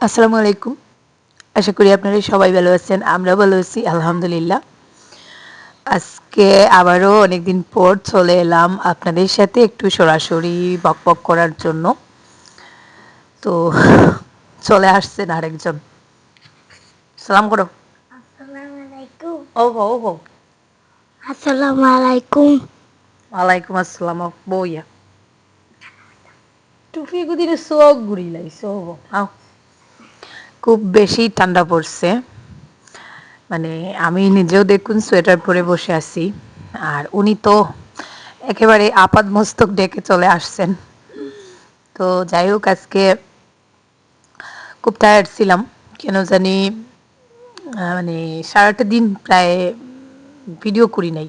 আসসালামু আলাইকুম আশা করি আপনারা সবাই ভালো আছেন আমরা ভালো আছি আলহামদুলিল্লাহ। আজকে আবারও অনেকদিন পর চলে এলাম আপনাদের সাথে একটু সরাসরি বক বক করার জন্য। তো চলে আসছেন আরেকজন। সালাম করো। আসসালামু ও হো ও হো আসসালামু আলাইকুম ওয়ালাইকুম আসসালাম বইয়া। টুপি গুদিরে চোখ ঘুরি লাইছে হো আও খুব বেশি ঠান্ডা পড়ছে। মানে আমি নিজেও দেখুন সোয়েটার পরে বসে আছি। আর উনি তো একেবারে আপাদ মস্তক ডেকে চলে আসছেন। তো যাই হোক, আজকে খুব টায়ার্ড ছিলাম। কেন জানি মানে সারাটা দিন প্রায় ভিডিও করি নাই।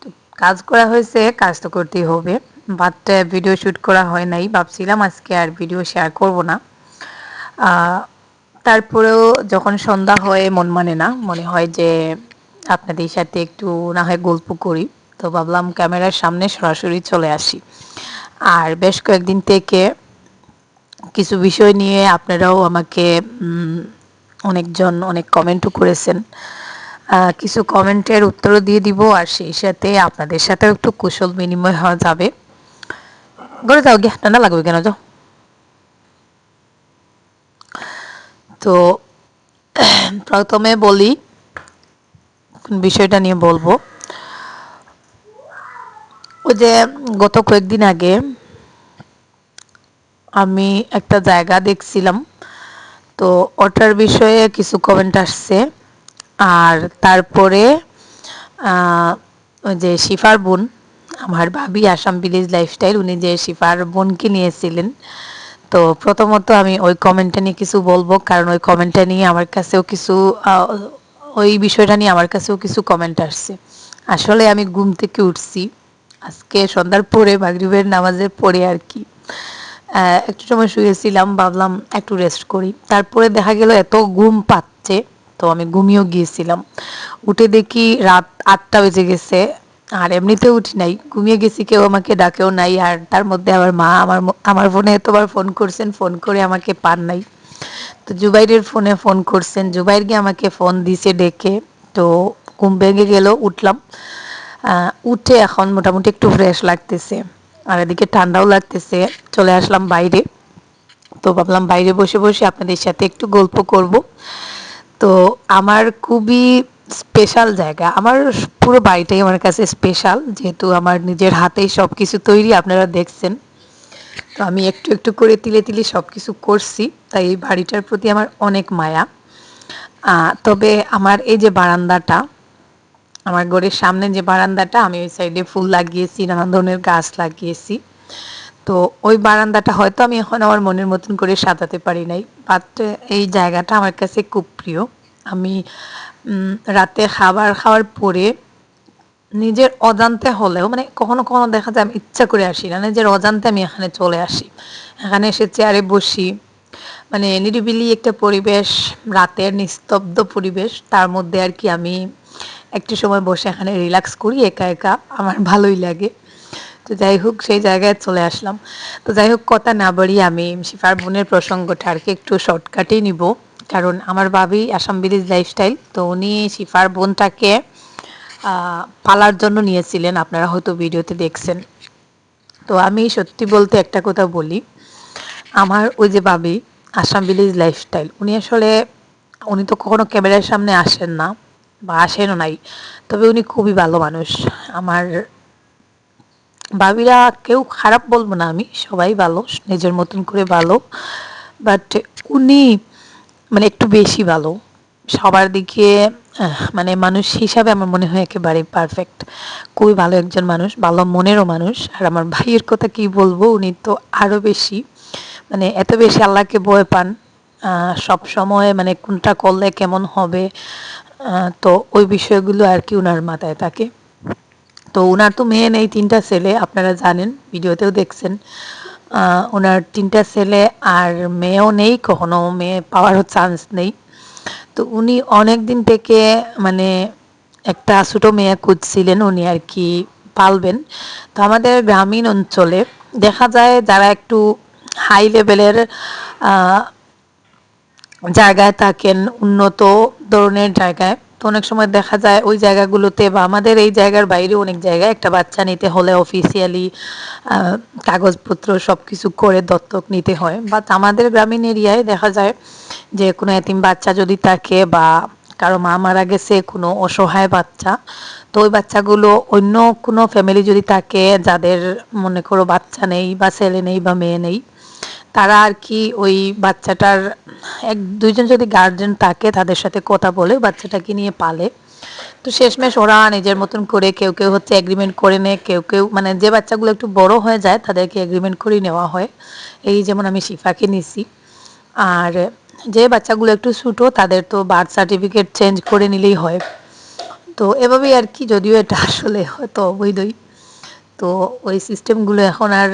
তো কাজ করা হয়েছে, কাজ তো করতেই হবে। বাট ভিডিও শ্যুট করা হয় নাই। ভাবছিলাম আজকে আর ভিডিও শেয়ার করব না। তারপরেও যখন সন্ধ্যা হয় মন মানে না, মনে হয় যে আপনাদের সাথে একটু না হয় গল্প করি, তো ভাবলাম ক্যামেরার সামনে সরাসরি চলে আসি। আর বেশ কয়েকদিন থেকে কিছু বিষয় নিয়ে আপনারাও আমাকে অনেকজন অনেক কমেন্টও করেছেন। কিছু কমেন্টের উত্তরও দিয়ে দিব আর সেই সাথে আপনাদের সাথেও একটু কুশল বিনিময় হওয়া যাবে। করে যাও গিয়ে ঠান্ডা লাগবে কেন যাও। তো, প্রথমে বলি বিষয়টা নিয়ে বলব? ওই যে গত কয়েকদিন আগে আমি একটা জায়গা দেখছিলাম, তো ওটার বিষয়ে কিছু কমেন্ট আসছে। আর তারপরে ওই যে শিফার বোন, আমার ভাবি আসাম ভিলেজ লাইফস্টাইল উনি যে শিফার বোনকে নিয়েছিলেন তো প্রথমত আমি ওই কমেন্টটা নিয়ে কিছু বলব, কারণ ওই কমেন্টটা নিয়ে আমার কাছেও কিছু ওই বিষয়টা নিয়ে আমার কাছেও কিছু কমেন্ট আসছে। আসলে আমি ঘুম থেকে উঠছি, আজকে সন্ধ্যার পরে মাগরিবের নামাজের পরে আর কি। একটু সময় শুয়েছিলাম, ভাবলাম একটু রেস্ট করি। তারপরে দেখা গেল এত ঘুম পাচ্ছে, তো আমি ঘুমিয়েও গিয়েছিলাম। উঠে দেখি রাত আটটা বেজে গেছে আর এমনিতে উঠি নাই। ঘুমিয়ে গেছি, কেউ আমাকে ডাকেও নাই, আর তার মধ্যে আমার মা আমার আমার ফোনে এতবার ফোন করছেন, ফোন করে আমাকে পান নাই। তো জুবাইরের ফোনে ফোন করছেন, জুবাইর গিয়ে আমাকে ফোন দিছে ডেকে। তো ঘুম ভেঙে গেল, উঠলাম। উঠে এখন মোটামুটি একটু ফ্রেশ লাগতেছে। আর এদিকে ঠান্ডাও লাগতেছে, চলে আসলাম বাইরে। তো ভাবলাম বাইরে বসে বসে আপনাদের সাথে একটু গল্প করব। তো আমার খুবই স্পেশাল জায়গা। আমার পুরো বাড়িটাই আমার কাছে স্পেশাল যেহেতু আমার নিজের হাতেই সব কিছু তৈরি, আপনারা দেখছেন। তো আমি একটু একটু করে তিলে তিলে সব কিছু করছি, তাই এই বাড়িটার প্রতি আমার অনেক মায়া। তবে আমার এই যে বারান্দাটা, আমার ঘরের সামনে যে বারান্দাটা, আমি ওই সাইডে ফুল লাগিয়েছি, নানান ধরনের গাছ লাগিয়েছি। তো ওই বারান্দাটা হয়তো আমি এখন আমার মনের মতন করে সাজাতে পারি নাই বাট এই জায়গাটা আমার কাছে খুব প্রিয়। আমি রাতে খাবার খাওয়ার পরে নিজের অজান্তে হলেও মানে কখনো কখনো দেখা যায় আমি ইচ্ছা করে আসি না, নিজের অজান্তে আমি এখানে চলে আসি। এখানে এসে চেয়ারে বসি। মানে নিরিবিলি একটা পরিবেশ, রাতের নিস্তব্ধ পরিবেশ, তার মধ্যে আর কি আমি একটু সময় বসে এখানে রিল্যাক্স করি, একা একা, আমার ভালোই লাগে। তো যাই হোক, সেই জায়গায় চলে আসলাম। তো যাই হোক, কথা না বাড়িয়ে আমি শিফার বোনের প্রসঙ্গটা আর কি একটু শর্টকাটেই নিব। কারণ আমার ভাবি আসাম বিলিজ লাইফস্টাইল তো উনি শিফার বোনটাকে পালার জন্য নিয়েছিলেন। আপনারা হয়তো ভিডিওতে দেখছেন। তো আমি সত্যি বলতে একটা কথা বলি। আমার ওই যে ভাবি, আসাম ভিলেজ লাইফস্টাইল উনি আসলে, উনি তো কখনো ক্যামেরার সামনে আসেন না বা আসেনও নাই। তবে উনি খুবই ভালো মানুষ। আমার ভাবিরা কেউ খারাপ বলব না আমি, সবাই ভালো, নিজের মতন করে ভালো। বাট উনি মানে একটু বেশি ভালো। সবার দিকে মানে মানুষ হিসাবে আমার মনে হয় একেবারে পারফেক্ট খুবই ভালো একজন মানুষ, ভালো মনেরও মানুষ। আর আমার ভাইয়ের কথা কি বলব, উনি তো আরও বেশি। মানে এত বেশি আল্লাহকে ভয় পান সব সময় মানে কোনটা করলে কেমন হবে তো ওই বিষয়গুলো আর কি ওনার মাথায় থাকে। তো ওনার তো মেয়ে নেই, তিনটা ছেলে, আপনারা জানেন, ভিডিওতেও দেখছেন। ওনার তিনটা ছেলে আর মেয়েও নেই, কখনো মেয়ে পাওয়ারও চান্স নেই। তো উনি অনেক দিন থেকে মানে একটা ছোটো মেয়ে খুঁজছিলেন, উনি আর কি পালবেন। তো আমাদের গ্রামীণ অঞ্চলে দেখা যায় যারা একটু হাই লেভেলের জায়গায় থাকেন, উন্নত ধরনের জায়গায় তো অনেক সময় দেখা যায় ওই জায়গাগুলোতে বা আমাদের এই জায়গার বাইরে অনেক জায়গায় একটা বাচ্চা নিতে হলে অফিসিয়ালি কাগজপত্র সব কিছু করে দত্তক নিতে হয়। বাট আমাদের গ্রামীণ এরিয়ায় দেখা যায় যে কোনো এতিম বাচ্চা যদি থাকে বা কারও মা মারা গেছে, কোনো অসহায় বাচ্চা, তো ওই বাচ্চাগুলো অন্য কোনো ফ্যামিলি যদি থাকে যাদের মনে করো বাচ্চা নেই বা ছেলে নেই বা মেয়ে নেই তারা আর কি ওই বাচ্চাটার এক দুইজন যদি গার্জেন থাকে তাদের সাথে কথা বলে বাচ্চাটাকে নিয়ে পালে। তো শেষমেশ ওরা নিজের মতন করে কেউ কেউ হচ্ছে এগ্রিমেন্ট করে নেয়, কেউ কেউ মানে যে বাচ্চাগুলো একটু বড় হয়ে যায় তাদেরকে এগ্রিমেন্ট করে নেওয়া হয়। এই যেমন আমি শিফাকে নিছি। আর যে বাচ্চাগুলো একটু ছোটো তাদের তো বার্থ সার্টিফিকেট চেঞ্জ করে নিলেই হয়। তো এভাবেই আর কি যদিও এটা আসলে হয়তো অবৈধই। তো ওই সিস্টেমগুলো এখন আর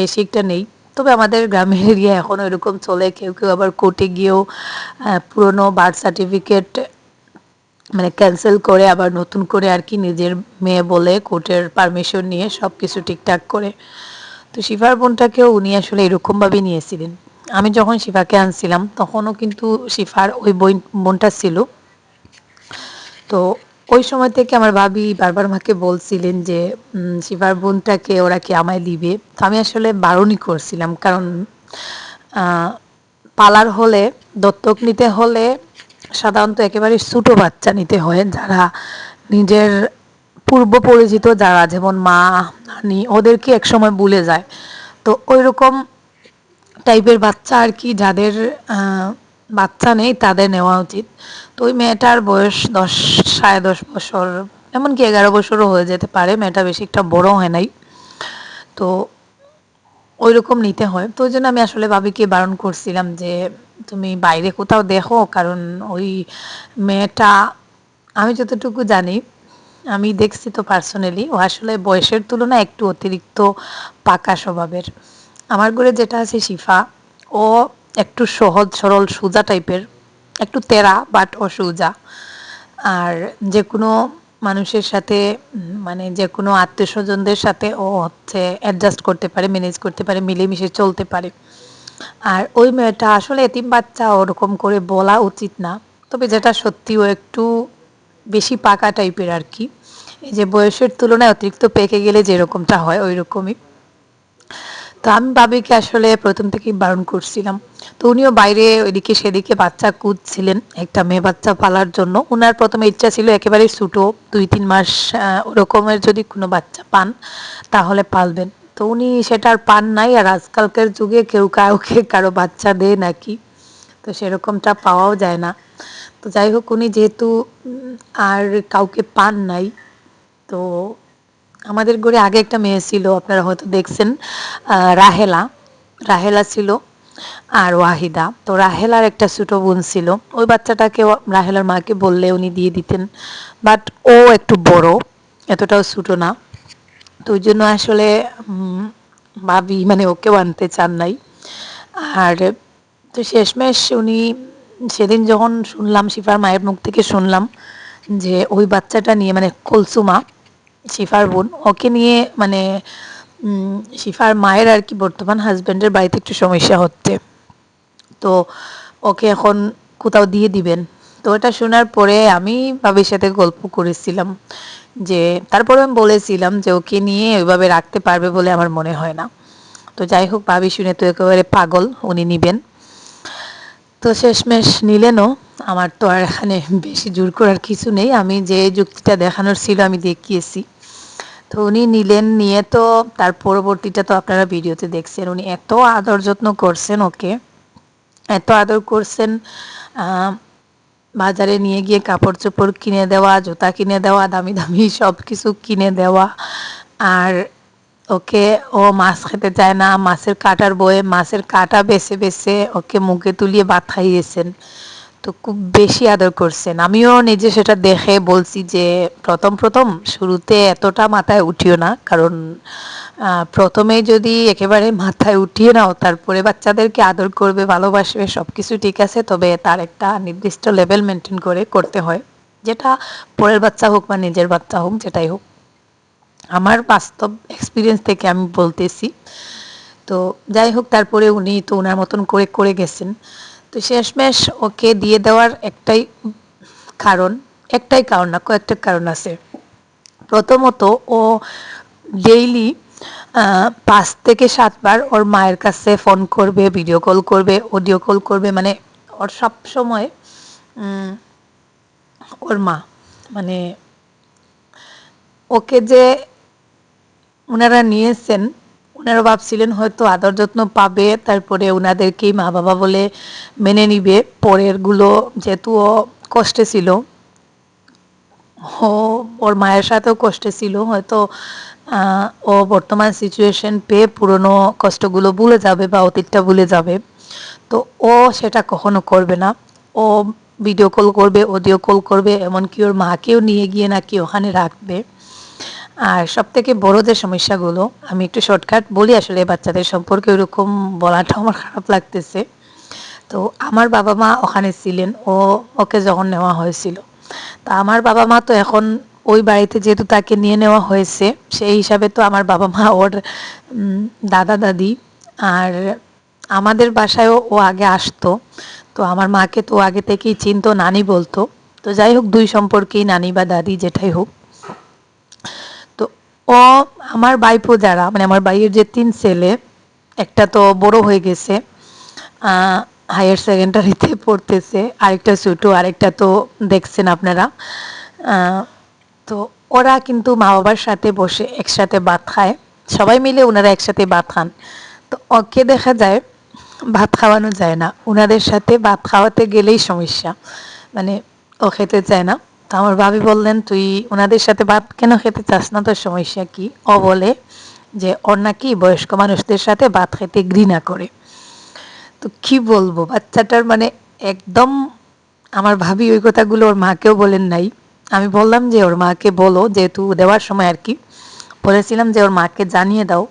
বেশি একটা নেই। তবে আমাদের গ্রামের এরিয়া এখন এরকম চলে। কেউ কেউ আবার কোর্টে গিয়েও পুরনো বার্থ সার্টিফিকেট মানে ক্যান্সেল করে আবার নতুন করে আর কি নিজের মেয়ে বলে কোর্টের পারমিশন নিয়ে সব কিছু ঠিকঠাক করে। তো শিফার বোনটাকেও উনি আসলে এরকমভাবেই নিয়েছিলেন আমি যখন শিফাকে আনছিলাম, তখনও কিন্তু শিফার ওই বই, বোনটা ছিল। তো ওই সময় থেকে আমার ভাবি বারবার মাকে বলছিলেন যে শিবার বোনটাকে ওরা কি আমায় দিবে? তো আমি আসলে বারণই করছিলাম, কারণ পালার হলে, দত্তক নিতে হলে সাধারণত একেবারে ছোটো বাচ্চা নিতে হয়, যারা নিজের পূর্ব পরিচিত যারা, যেমন মা, নানি, ওদেরকে একসময় ভুলে যায়। তো ওই রকম টাইপের বাচ্চা আর কি যাদের বাচ্চা নেই, তাদের নেওয়া উচিত। তো ওই মেয়েটার বয়স দশ, সাড়ে দশ বছর, এমনকি এগারো বছরও হয়ে যেতে পারে, মেয়েটা বেশি একটা বড় হয় নাই। তো ওই রকম নিতে হয়। তো ওই জন্য আমি আসলে বাবিকে বারণ করছিলাম যে, তুমি বাইরে কোথাও দেখো, কারণ ওই মেয়েটা, আমি যতটুকু জানি, আমি দেখছি তো পার্সোনালি ও আসলে বয়সের তুলনায় একটু অতিরিক্ত পাকা স্বভাবের। আমার ঘরে যেটা আছে শিফা, ও একটু সহজ, সরল সোজা টাইপের, একটু তেরা বাট অসুজা। আর যে কোনো মানুষের সাথে মানে যে কোনো আত্মীয় স্বজনদের সাথে ও হচ্ছে অ্যাডজাস্ট করতে পারে ম্যানেজ করতে পারে, মিলেমিশে চলতে পারে। আর ওই মেয়েটা আসলে এতিম বাচ্চা, ওরকম করে বলা উচিত না। তবে যেটা সত্যি ও একটু বেশি পাকা টাইপের আর কি। এই যে বয়সের তুলনায় অতিরিক্ত পেকে গেলে যেরকমটা হয় ওই রকমই তো আমি বাবিকে আসলে প্রথম থেকেই বারণ করছিলাম। তো উনিও বাইরে ওইদিকে সেদিকে বাচ্চা কুদছিলেন একটা মেয়ে বাচ্চা পালার জন্য। ওনার প্রথমে ইচ্ছা ছিল একেবারে ছোটো, দুই, তিন মাস ওরকমের যদি কোনো বাচ্চা পান, তাহলে পালবেন। তো উনি সেটার পান নাই, আর আজকালকার যুগে কেউ কাউকে কারও বাচ্চা দেয় নাকি? তো সেরকমটা পাওয়াও যায় না। তো যাই হোক, উনি যেহেতু আর কাউকে পান নাই, তো আমাদের ঘরে আগে একটা মেয়ে ছিল, আপনারা হয়তো দেখছেন রাহেলা। রাহেলা ছিল আর ওয়াহিদা। তো রাহেলার একটা ছোটো বোন ছিল। ওই বাচ্চাটাকে রাহেলার মাকে বললে উনি দিয়ে দিতেন। বাট ও একটু বড়, এতটাও ছোটো না। তো ওই জন্য আসলে ভাবি মানে ওকেও আনতে চান নাই। আর তো শেষমেশ উনি, সেদিন যখন শুনলাম, শিফার মায়ের মুখ থেকে শুনলাম যে ওই বাচ্চাটা নিয়ে মানে কলসুমা শিফার বোন, ওকে নিয়ে মানে শিফার মায়ের আর কি বর্তমান হাজব্যান্ডের বাড়িতে একটু সমস্যা হচ্ছে। তো ওকে এখন কোথাও দিয়ে দিবেন। তো এটা শোনার পরে আমি বাবির সাথে গল্প করেছিলাম যে তারপরে আমি বলেছিলাম যে ওকে নিয়ে ওইভাবে রাখতে পারবে বলে আমার মনে হয় না। তো যাই হোক, ভাবি শুনে তো একেবারে পাগল, উনি নিবেন। তো শেষমেশ নিলেনও। আমার তো আর এখানে বেশি জোর করার কিছু নেই। আমি যে যুক্তিটা দেখানোর ছিল আমি দেখিয়েছি। তো উনি নিলেন, নিয়ে তো তার পরবর্তীটা তো আপনারা ভিডিওতে দেখছেন। উনি এত আদর যত্ন করছেন ওকে। এত আদর করছেন বাজারে নিয়ে গিয়ে কাপড় চোপড় কিনে দেওয়া, জুতা কিনে দেওয়া, দামি দামি সব কিছু কিনে দেওয়া। আর ওকে, ও মাছ খেতে চায় না, মাছের কাটার বয়ে মাছের কাটা বেছে বেছে ওকে মুখে তুলিয়ে ভাত খাইয়েছেন। তো খুব বেশি আদর করছেন। আমিও নিজে সেটা দেখে বলছি যে, প্রথম প্রথম শুরুতে এতটা মাথায় উঠিও না, কারণ প্রথমে যদি একেবারে মাথায় উঠিয়ে নাও, তারপরে বাচ্চাদেরকে আদর করবে, ভালোবাসবে সব কিছু ঠিক আছে, তবে তার একটা নির্দিষ্ট লেভেল মেনটেন করে করতে হয়। যেটা পরের বাচ্চা হোক বা নিজের বাচ্চা হোক, যেটাই হোক। আমার বাস্তব এক্সপিরিয়েন্স থেকে আমি বলতেছি। তো যাই হোক, তারপরে উনি তো ওনার মতন করে করে গেছেন। তো শেষমেশ ওকে দিয়ে দেওয়ার একটাই কারণ একটাই কারণ না, কয়েকটা কারণ আছে। প্রথমত, ও ডেইলি পাঁচ থেকে সাতবার ওর মায়ের কাছে ফোন করবে ভিডিও কল করবে অডিও কল করবে মানে ওর সব সময় ওর মা মানে ওকে যে ওনারা নিয়েছেন ওনারা ভাবছিলেন হয়তো আদর যত্ন পাবে, তারপরে ওনাদেরকেই মা বাবা বলে মেনে নিবে। পরেরগুলো যেহেতু ও কষ্টে ছিল, ও, ওর মায়ের সাথেও কষ্টে ছিল, হয়তো ও বর্তমান সিচুয়েশন পেয়ে পুরনো কষ্টগুলো ভুলে যাবে বা অতীতটা ভুলে যাবে। তো ও সেটা কখনো করবে না। ও ভিডিও কল করবে, অডিও কল করবে, এমনকি ওর মাকেও নিয়ে গিয়ে নাকি ওখানে রাখবে। আর সব থেকে বড় যে সমস্যাগুলো, আমি একটু শর্টকাট বলি আসলে বাচ্চাদের সম্পর্কে ওরকম বলাটা আমার খারাপ লাগতেছে। তো আমার বাবা মা ওখানে ছিলেন, ও ওকে যখন নেওয়া হয়েছিল। তা আমার বাবা মা তো এখন ওই বাড়িতে যেহেতু তাকে নিয়ে নেওয়া হয়েছে, সেই হিসাবে তো আমার বাবা মা ওর দাদা দাদি। আর আমাদের বাসায়ও ও আগে আসতো, তো আমার মাকে তো আগে থেকেই চিনতো, নানি বলতো। তো যাই হোক, দুই সম্পর্কেই নানি বা দাদি যেটাই হোক। ও আমার বাইপো যারা মানে আমার বাইয়ের যে তিন ছেলে, একটা তো বড় হয়ে গেছে হায়ার সেকেন্ডারিতে পড়তেছে, আরেকটা ছোটো, আরেকটা তো দেখছেন আপনারা তো ওরা কিন্তু মা বাবার সাথে বসে একসাথে ভাত খায়, সবাই মিলে ওনারা একসাথে ভাত খান। তো ওকে দেখা যায় ভাত খাওয়ানো যায় না ওনাদের সাথে ভাত খাওয়াতে গেলেই সমস্যা মানে ও খেতে চায় না। তো আমার ভাবি বললেন, তুই ওনাদের সাথে ভাত কেন খেতে চাস না? তোর সমস্যা কি? ও বলে যে, ওর নাকি বয়স্ক মানুষদের সাথে ভাত খেতে ঘৃণা করে। তো কি বলব? বাচ্চাটার মানে একদম আমার ভাবি ওই কথাগুলো ওর মাকেও বলেন নাই। আমি বললাম যে, ওর মাকে বলো, যেহেতু দেওয়ার সময় আর কি। বলেছিলাম যে, ওর মাকে জানিয়ে দাও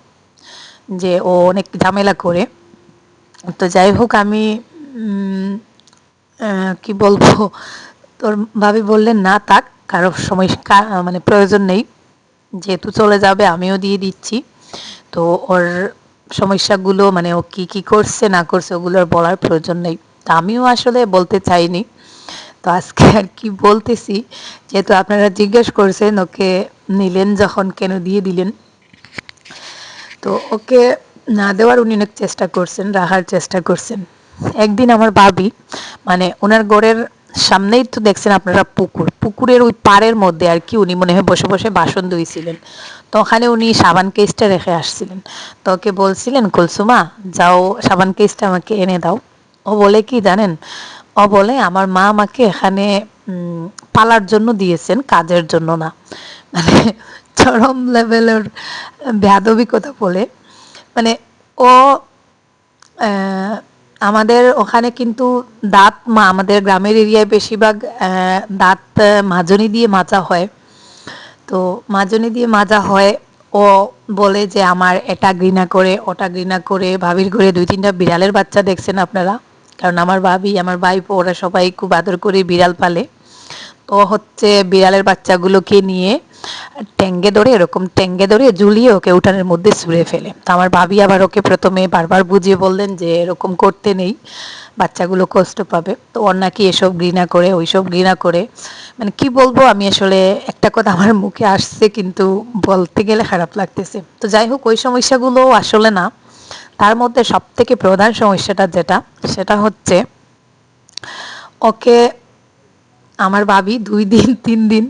যে, ও অনেক ঝামেলা করে। তো যাই হোক, আমি কি বলব? তোর ভাবি বললেন, না তাক কারও সময় মানে প্রয়োজন নেই। যেহেতু চলে যাবে, আমিও দিয়ে দিচ্ছি। তো ওর সমস্যাগুলো মানে ও কি কি করছে, না করছে ওগুলোর বলার প্রয়োজন নেই। তা আমিও আসলে বলতে চাইনি। তো আজকে আর কি বলতেছি, যেহেতু আপনারা জিজ্ঞেস করছেন, ওকে নিলেন যখন, কেন দিয়ে দিলেন। তো ওকে না দেওয়ার উনি অনেক চেষ্টা করছেন, রাখার চেষ্টা করছেন। একদিন আমার ভাবি মানে ওনার গড়ের সামনেই তো দেখছেন আপনারা পুকুর। পুকুরের ওই পাড়ের মধ্যে আর কি উনি মনে হয় বসে বসে বাসন ধুইছিলেন তো ওখানে উনি সাবান কেসটা রেখে আসছিলেন। তো ওকে বলছিলেন, কুলসুমা, যাও, সাবান কেসটা আমাকে এনে দাও। ও বলে, কি জানেন? ও বলে, আমার মা আমাকে এখানে পালার জন্য দিয়েছেন, কাজের জন্য না। মানে চরম লেভেলের কথা বলে। মানে ও আমাদের ওখানে কিন্তু দাঁত মা, আমাদের গ্রামের এরিয়ায় বেশিরভাগ দাঁত মাজনি দিয়ে মাজা হয়। তো মাজনি দিয়ে মাজা হয়। ও বলে যে আমার এটা ঘৃণা করে, ওটা ঘৃণা করে, ভাবির ঘরে দুই তিনটা বিড়ালের বাচ্চা দেখছেন আপনারা? কারণ আমার ভাবি, আমার ভাইপো, ওরা সবাই খুব আদর করে বিড়াল পালে। তো হচ্ছে বিড়ালের বাচ্চাগুলোকে নিয়ে ট্যাঙ্গে ধরে, এরকম ট্যাঙ্গে ধরে ঝুলিয়ে ওকে উঠানের মধ্যে ছুঁড়ে ফেলে। তো আমার ভাবি আবার ওকে প্রথমে বারবার বুঝিয়ে বললেন যে এরকম করতে নেই, বাচ্চাগুলো কষ্ট পাবে। তো ওর নাকি এসব ঘৃণা করে, ওইসব ঘৃণা করে। মানে কি বলব, আমি আসলে একটা কথা আমার মুখে আসছে কিন্তু বলতে গেলে খারাপ লাগতেছে। তো যাই হোক, ওই সমস্যাগুলো আসলে না। তার মধ্যে সব থেকে প্রধান সমস্যাটা যেটা, সেটা হচ্ছে ওকে আমার ভাবি দুই দিন, তিন দিন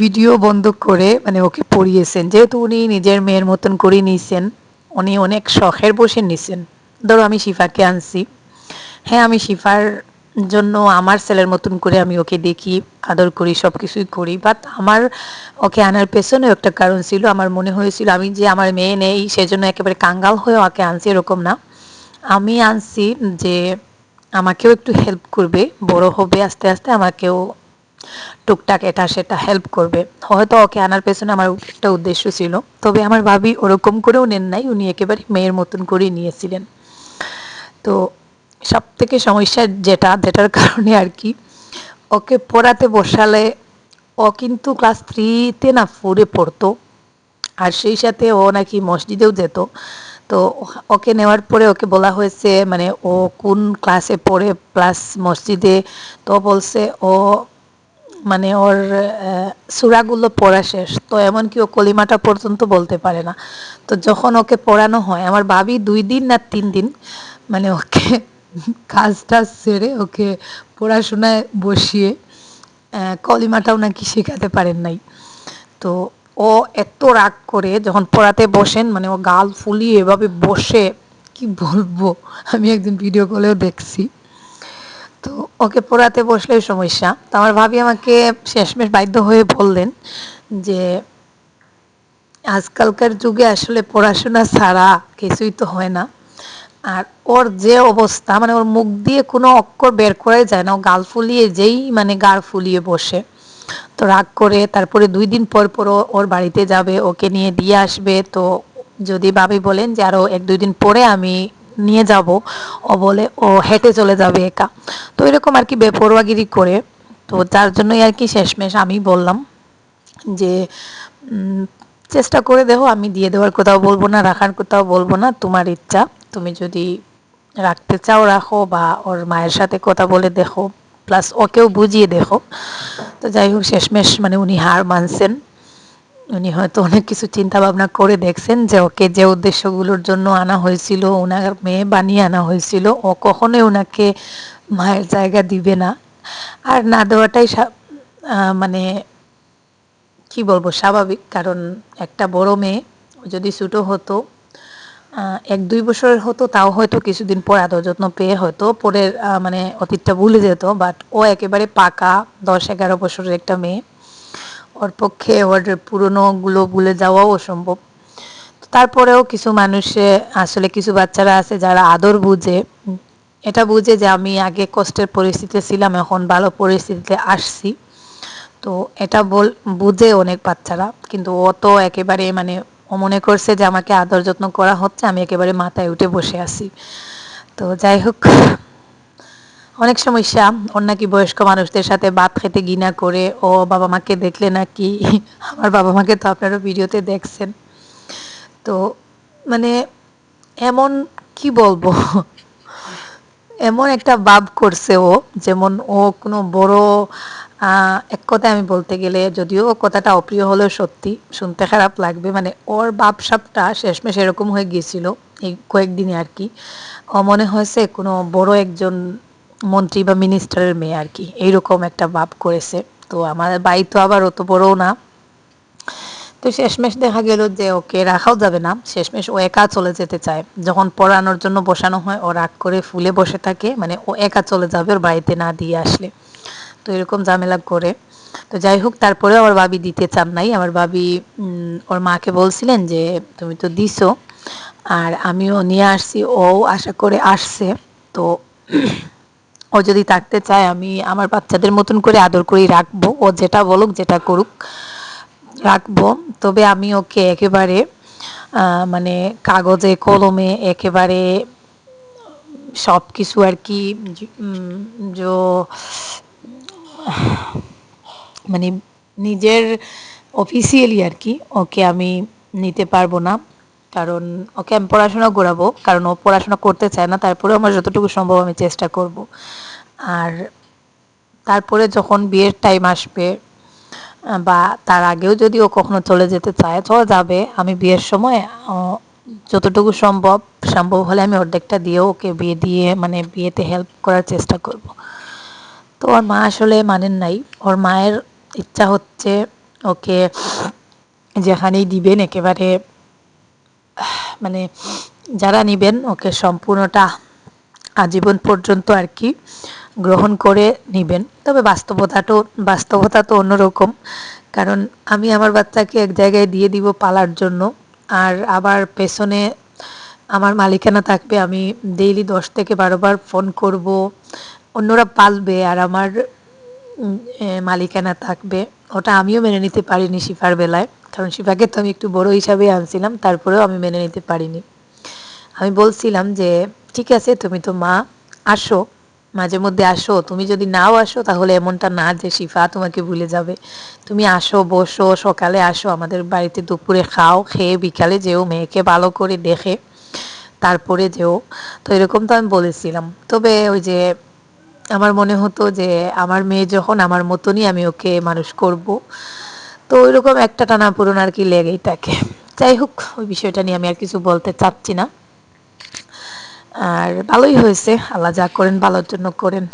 ভিডিও বন্ধ করে মানে ওকে পড়িয়েছেন। যেহেতু উনি নিজের মেয়ের মতন করে নিয়েছেন উনি অনেক শখের বসে নিছেন। ধরো আমি শিফাকে আনছি। হ্যাঁ আমি শিফার জন্য আমার ছেলের মতন করে আমি ওকে দেখি, আদর করি সব কিছুই করি। বাট আমার ওকে আনার পেছনেও একটা কারণ ছিল। আমার মনে হয়েছিল, আমি যে আমার মেয়ে নেই, সেজন্য একেবারে কাঙ্গাল হয়ে ওকে আনছি এরকম না। আমি আনছি যে আমাকেও একটু হেল্প করবে, বড় হবে আস্তে আস্তে আমাকেও টুকটাক এটা সেটা হেল্প করবে। হয়তো ওকে আনার পেছনে আমার একটা উদ্দেশ্য ছিল, তবে আমার ভাবি ওরকম করেও নেন নাই, উনি একেবারে মেয়ের মতন করেই নিয়েছিলেন। তো সব থেকে সমস্যা যেটা, যেটার কারণে আর কি, ওকে পড়াতে বসালে ও কিন্তু ক্লাস থ্রিতে না ফোরে পড়তো, আর সেই সাথে ও নাকি মসজিদেও যেত। তো ওকে নেওয়ার পরে ওকে বলা হয়েছে মানে ও কোন ক্লাসে পড়ে প্লাস মসজিদে, তো বলছে ও মানে ওর সূরাগুলো পড়া শেষ, তো এমনকি ও কলিমাটা পর্যন্ত বলতে পারে না। তো যখন ওকে পড়ানো হয়, আমার ভাবি দুই দিন না তিন দিন মানে ওকে কাজ টাজ সেরে ওকে পড়াশোনায় বসিয়ে কলিমাটাও নাকি শেখাতে পারেন নাই। তো ও এত রাগ করে যখন পড়াতে বসেন মানে ও গাল ফুলিয়ে এভাবে বসে, কি বলব? আমি একদিন ভিডিও কলেও দেখছি। তো ওকে পড়াতে বসলেই সমস্যা। তো আমার ভাবি আমাকে শেষমেশ বাধ্য হয়ে বললেন যে, আজকালকার যুগে আসলে পড়াশোনা ছাড়া কিছুই তো হয় না। আর ওর যে অবস্থা মানে ওর মুখ দিয়ে কোনো অক্ষর বের করাই যায় না। ও গাল ফুলিয়ে যেই মানে গাল ফুলিয়ে বসে। তো রাগ করে, তারপরে দুই দিন পর পর ওর বাড়িতে যাবে, ওকে নিয়ে দিয়ে আসবে। তো যদি ভাবি বলেন যে আরও এক দুই দিন পরে আমি নিয়ে যাব, ও বলে ও হেঁটে চলে যাবে একা। তো এরকম আর কি বেপরোয়াগিরি করে। তো যার জন্যই আর কি শেষমেশ আমি বললাম যে চেষ্টা করে দেখো, আমি দিয়ে দেওয়ার কোথাও বলব না, রাখার কোথাও বলব না, তোমার ইচ্ছা। তুমি যদি রাখতে চাও, রাখো বা ওর মায়ের সাথে কথা বলে দেখো। প্লাস ওকেও বুঝিয়ে দেখো। তো যাই হোক, শেষমেশ মানে উনি হার মানছেন। উনি হয়তো অনেক কিছু চিন্তা ভাবনা করে দেখছেন যে ওকে যে উদ্দেশ্যগুলোর জন্য আনা হয়েছিল, ওনার মেয়ে বানিয়ে আনা হয়েছিল, ও কখনোই ওনাকে মায়ের জায়গা দিবে না। আর না দেওয়াটাই মানে কি বলব, স্বাভাবিক। কারণ একটা বড় মেয়ে যদি ছোটো হতো এক দুই বছরের হতো, তাও হয়তো কিছুদিন পর আদর যত্ন পেয়ে হয়তো পরের মানে অতীতটা ভুলে যেত বাট ও একেবারে পাকা, দশ এগারো বছরের একটা মেয়ে। ওর পক্ষে ওর পুরনো গুলো ভুলে যাওয়াও অসম্ভব। তারপরেও কিছু মানুষে, আসলে কিছু বাচ্চারা আছে যারা আদর বুঝে। এটা বুঝে যে আমি আগে কষ্টের পরিস্থিতিতে ছিলাম, এখন ভালো পরিস্থিতিতে আসছি। তো এটা বল, বুঝে অনেক বাচ্চারা, কিন্তু অত একেবারে মানে ও মনে করছে যে আমাকে আদর যত্ন করা হচ্ছে, আমি একেবারে মাথায় উঠে বসে আছি। তো যাই হোক, অনেক সমস্যা ওর নাকি বয়স্ক মানুষদের সাথে ভাত খেতে ঘৃণা করে, ও বাবা মাকে দেখলে নাকি, আমার বাবা মাকে তো আপনারা ভিডিওতে দেখছেন। তো মানে এমন কি বলব, এমন একটা ভাব করছে ও, যেমন ও কোনো বড় এক কথায় আমি বলতে গেলে যদিও কথাটা অপ্রিয় হলেও সত্যি, শুনতে খারাপ লাগবে। মানে ওর ভাবসাবটা শেষমেশ এরকম হয়ে গিয়েছিল, এই কয়েকদিনে আর কি। মনে হয়েছে কোনো বড় একজন মন্ত্রী বা মিনিস্টারের মেয়ে আর কি, এইরকম একটা বাপ করেছে। তো আমার বাড়ি তো আবার অত বড়ও না। তো শেষমেশ দেখা গেল যে ওকে রাখাও যাবে না। শেষমেশ ও একা চলে যেতে চায়। যখন পড়ানোর জন্য বসানো হয়, ও রাগ করে ফুলে বসে থাকে। মানে ও একা চলে যাবে ওর বাড়িতে না দিয়ে আসলে। তো এরকম ঝামেলা করে। তো যাই হোক তারপরে আমার বাবি দিতে চান নাই। আমার বাবি ওর মাকে বলছিলেন যে, তুমি তো দিছো। আর আমিও নিয়ে আসছি। ও আশা করে আসছে। তো ও যদি থাকতে চায়, আমি আমার বাচ্চাদের মতন করে আদর করেই রাখব। ও যেটা বলুক, যেটা করুক, রাখব। তবে আমি ওকে একেবারে মানে কাগজে, কলমে একেবারে সব কিছু আর কি মানে নিজের অফিসিয়ালি আর কি, ওকে আমি নিতে পারব না। কারণ ওকে আমি পড়াশোনা করাবো, কারণ ও পড়াশোনা করতে চায় না তারপরে আমার যতটুকু সম্ভব আমি চেষ্টা করব। আর তারপরে যখন বিয়ের টাইম আসবে, বা তার আগেও যদি ও কখনো চলে যেতে চায় চলে যাবে। আমি বিয়ের সময় যতটুকু সম্ভব সম্ভব হলে আমি অর্ধেকটা দিয়েও ওকে বিয়ে দিয়ে মানে বিয়েতে হেল্প করার চেষ্টা করব। তো ওর মা আসলে মানেন নাই। ওর মায়ের ইচ্ছা হচ্ছে ওকে যেখানেই দিবেন একেবারে মানে যারা নিবেন ওকে সম্পূর্ণটা আজীবন পর্যন্ত আর কি গ্রহণ করে নিবেন। তবে বাস্তবতাটাও বাস্তবতা তো অন্যরকম। কারণ আমি আমার বাচ্চাকে এক জায়গায় দিয়ে দিব পালার জন্য, আর আবার পেছনে আমার মালিকানা থাকবে, আমি ডেইলি দশ থেকে বারো বার ফোন করব অন্যরা পালবে আর আমার মালিকানা থাকবে। ওটা আমিও মেনে নিতে পারিনি শিফার বেলায়। কারণ শিফাকে তো আমি একটু বড় হিসাবে আনছিলাম, তারপরেও আমি মেনে নিতে পারিনি। আমি বলছিলাম যে, ঠিক আছে, তুমি তো মা, আসো। মাঝে মধ্যে আসো। তুমি যদি নাও আসো, তাহলে এমনটা না যে শিফা তোমাকে ভুলে যাবে। তুমি আসো, বসো, সকালে আসো। আমাদের বাড়িতে দুপুরে খাও, খেয়ে বিকালে যেও, মেয়েকে ভালো করে দেখে, তারপরে যেও। তো এরকম তো আমি বলেছিলাম। তবে ওই যে আমার মনে হতো যে আমার মেয়ে যখন আমার মতনই আমি ওকে মানুষ করব। তো ওইরকম একটা টানা পূরণ আর কি লেগেই থাকে। যাই হোক, ওই বিষয়টা নিয়ে আমি আর কিছু বলতে চাচ্ছি না। আর ভালোই হয়েছে, আল্লাহ যা করেন ভালোর জন্য করেন।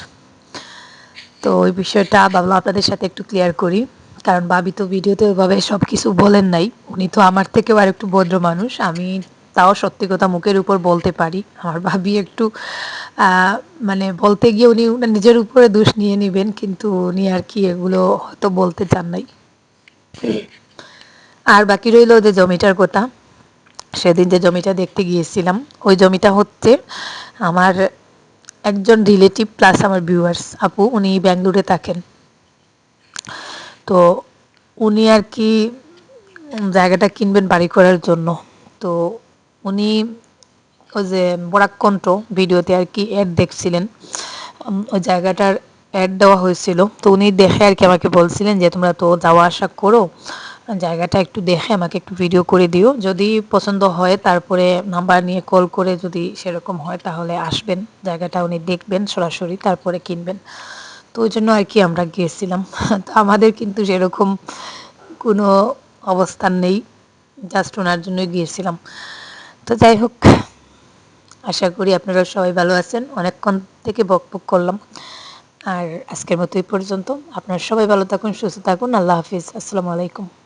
তো ওই বিষয়টা ভাবলাম আপনাদের সাথে একটু ক্লিয়ার করি। কারণ ভাবি তো ভিডিওতে ওইভাবে সব কিছু বলেন নাই। উনি তো আমার থেকেও আর একটু ভদ্র মানুষ। আমি তাও সত্যি কথা মুখের উপর বলতে পারি। আমার ভাবি একটু মানে বলতে গিয়ে উনি নিজের উপরে দোষ নিয়ে নেবেন, কিন্তু উনি আর কি এগুলো হয়তো বলতে চান নাই। আর বাকি রইল যে জমিটার কথা, সেদিন যে জমিটা দেখতে গিয়েছিলাম, ওই জমিটা হচ্ছে আমার একজন রিলেটিভ প্লাস আমার ভিউয়ার্স আপু, উনি ব্যাঙ্গালোরে থাকেন। তো উনি আর কি জায়গাটা কিনবেন বাড়ি করার জন্য। তো উনি ওই যে বরাকণ্ঠ ভিডিওতে আর কি অ্যাড দেখছিলেন। ওই জায়গাটার অ্যাড দেওয়া হয়েছিল। তো উনি দেখে আর কি আমাকে বলছিলেন যে, তোমরা তো যাওয়া আসা করো। জায়গাটা একটু দেখে আমাকে একটু ভিডিও করে দিও। যদি পছন্দ হয়, তারপরে নাম্বার নিয়ে কল করে যদি সেরকম হয়, তাহলে আসবেন। জায়গাটা উনি দেখবেন সরাসরি, তারপরে কিনবেন। তো ওই জন্য আর কি আমরা গিয়েছিলাম। তো আমাদের কিন্তু সেরকম কোনো অবস্থান নেই। জাস্ট ওনার জন্যই গিয়েছিলাম। তো যাই হোক আশা করি আপনারা সবাই ভালো আছেন। অনেকক্ষণ থেকে বক বক করলাম। আর আজকের মতো এই পর্যন্ত। আপনারা সবাই ভালো থাকুন, সুস্থ থাকুন। আল্লাহ হাফিজ। আসসালামু আলাইকুম।